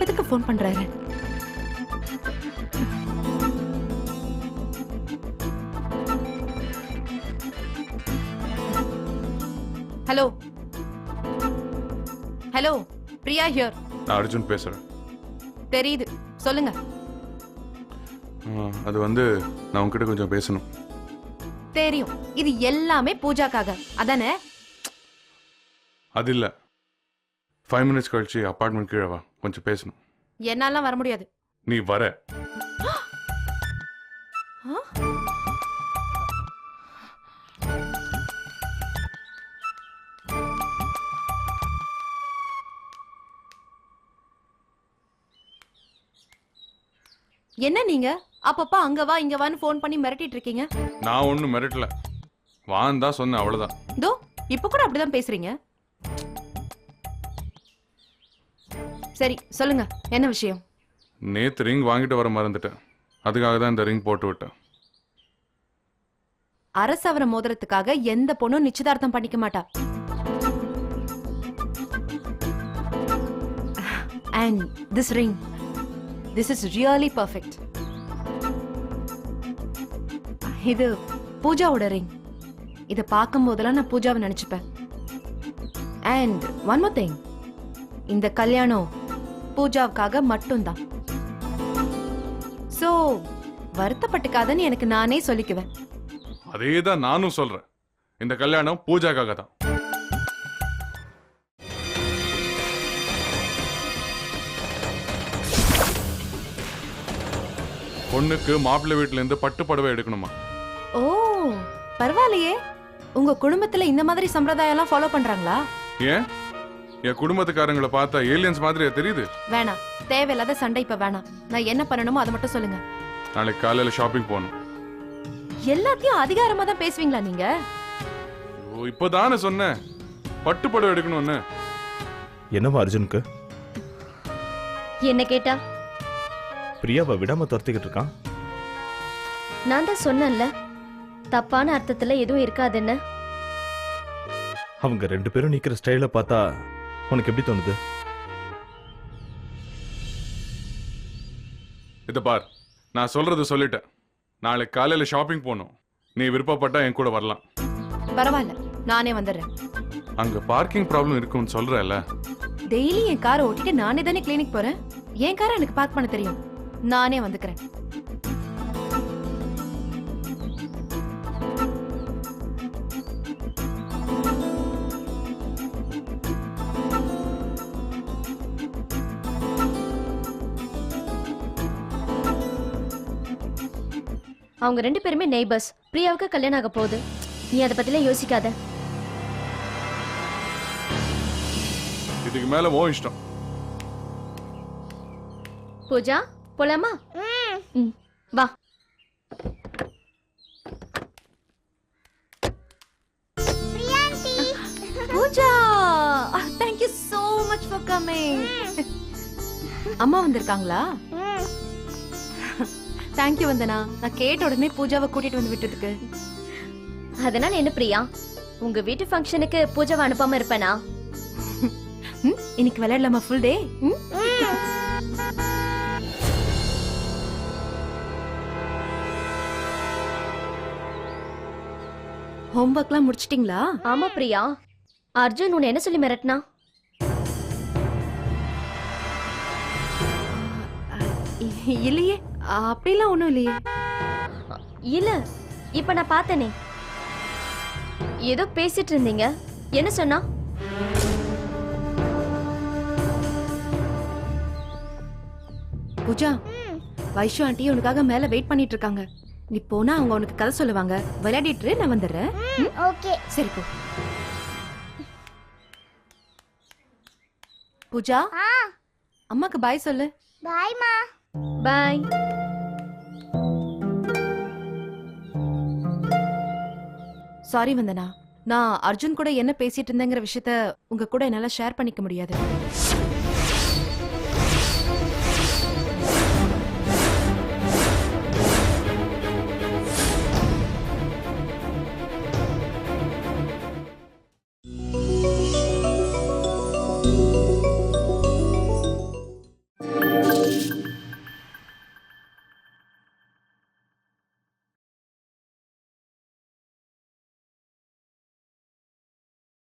Phone பண்றாரு? Hello hello Priya here நான் அர்ஜுன் பேசுறேன். தெரியுது. சொல்லுங்க. அது வந்து நான் உன்கிட்ட கொஞ்சம் பேசணும். தெரியும். இது எல்லாமே பூஜாக்காக. அதானே? அது இல்ல. ஃபைவ் மினிட்ஸ் கழிச்சு அப்பார்ட்மெண்ட் கீழே வா. கொஞ்சம் பேசணும். என்னாலாம் வர முடியாது. நீ வர? என்ன நீங்க? அப்பப்ப அங்க வா இங்க வான்னு ஃபோன் பண்ணி மிரட்டிட்டு இருக்கீங்க. நான் ஒன்றும் மிரட்டல. வான்னு தான் சொன்னேன் அவ்வளோதான் தோ இப்ப கூட அப்படிதான் பேசுறீங்க? சரி சொல்லுங்க. என்ன விஷயம்? நேத்து ரிங் வாங்கிட்டு வர மறந்துட்டேன். அதுக்காக தான் இந்த ரிங் போட்டு விட்டேன். அரசவர மோதிரத்துக்காக எந்த பொண்ணும் நிச்சயதார்த்தம் பண்ணிக்க மாட்டா. And this ring this is really perfect இது பூஜாவோட ரிங் இதை பார்க்கும் போதெல்லாம் நான் பூஜாவை நினைச்சுப்பேன். அண்ட் ஒன் மோர் திங் இந்த கல்யாணம் பூஜாவுக்காக மட்டும்தான். ஸோ வருத்தப்பட்டுக்காதன்னு எனக்கு நானே சொல்லிக்குவேன். அதே தான் நானும் சொல்றேன். இந்த கல்யாணம் பூஜாக்காக தான் பொண்ணுக்கு மாப்பிள்ளை வீட்டுல இருந்து பட்டு புடவை எடுக்கணுமா? ஓ பரவாயில்லையே. உங்க குடும்பத்துல இந்த மாதிரி சம்பிரதாயம் எல்லாம் ஃபாலோ பண்றாங்களா? ஏன்? என் குடும்பத்துக்காரங்களை பார்த்தா ஏலியன்ஸ் மாதிரியா தெரியுது? வேணாம். தேவையில்லாத சண்டை இப்ப வேணாம். நான் என்ன பண்ணணுமோ அதை மட்டும் சொல்லுங்க. நாளைக்கு காலையில ஷாப்பிங் போகணும். எல்லாத்தையும் அதிகாரமா தான் பேசுவீங்களா நீங்க? ஓ இப்போதானே சொன்னேன். பட்டு புடவை எடுக்கணும்னு. என்னவா அர்ஜுனுக்கு? என்ன கேட்டா? பிரியாவை விடாம துரத்திக்கிட்டு இருக்கான். நான் தான் சொன்னேன்ல. தப்பான அர்த்தத்துல எதுவும் இருக்காதுன்னு. அவங்க ரெண்டு பேரும் நிக்கிற ஸ்டைல பார்த்தா உனக்கு எப்படி தோணுது? இதை பார் நான் சொல்றது சொல்லிட்டேன். நாளைக்கு காலையில ஷாப்பிங் போகணும். நீ விருப்பப்பட்டா என் கூட வரலாம். பரவாயில்ல நானே வந்துடுறேன். அங்க பார்க்கிங் ப்ராப்ளம் இருக்குன்னு சொல்றல டெய்லி என் காரை ஓட்டிட்டு நானே தானே கிளினிக் போறேன்? என் காரை எனக்கு பார்க் பண்ண தெரியும். நானே வந்துக்கிறேன். அவங்க ரெண்டு பேருமே நெய்பர்ஸ் பிரியாவுக்கு கல்யாணம் ஆக போகுது. நீ அதை பத்திலாம் யோசிக்காத. இதுக்கு மேல ஓ இஷ்டம். பூஜா போலாமா? ம், வா. Pooja thank you so coming அம்மா வந்திருக்காங்களா? Thank you Vandana. நான் கேட்ட உடனே பூஜாவை கூட்டிட்டு வந்து விட்டதுக்கு அதனால என்ன பிரியா? உங்க வீட்டு ஃபங்க்ஷனுக்கு பூஜாவை அனுப்பாம இருப்பேனா? இன்னைக்கு விளையாடலாமா ஃபுல் டே ஹோம்ஒர்க்லாம் முடிச்சிட்டீங்களா? ஆமா பிரியா. அர்ஜுன் உன்னை என்ன சொல்லி மிரட்டினா? இல்லையே. அப்படிலாம் ஒண்ணும் இல்லையே. இல்ல இப்ப நான் பார்த்தனே. ஏதோ பேசிட்டு இருந்தீங்க. என்ன சொன்னா? பூஜா வைஷு ஆண்டி உனக்காக மேல வெயிட் பண்ணிட்டு இருக்காங்க. நீ போனா அவங்க உனக்கு கதை சொல்லுவாங்க. விளையாடிட்டு நான் வந்துடுறேன். ம்? ஓகே. சரி போ. பூஜா அம்மாக்கு பாய் சொல்லு. பாய்மா பாய் சாரி வந்தனா நான் அர்ஜுன் கூட என்ன பேசிட்டு இருந்தேங்கிற விஷயத்த உங்க கூட என்னால ஷேர் பண்ணிக்க முடியாது.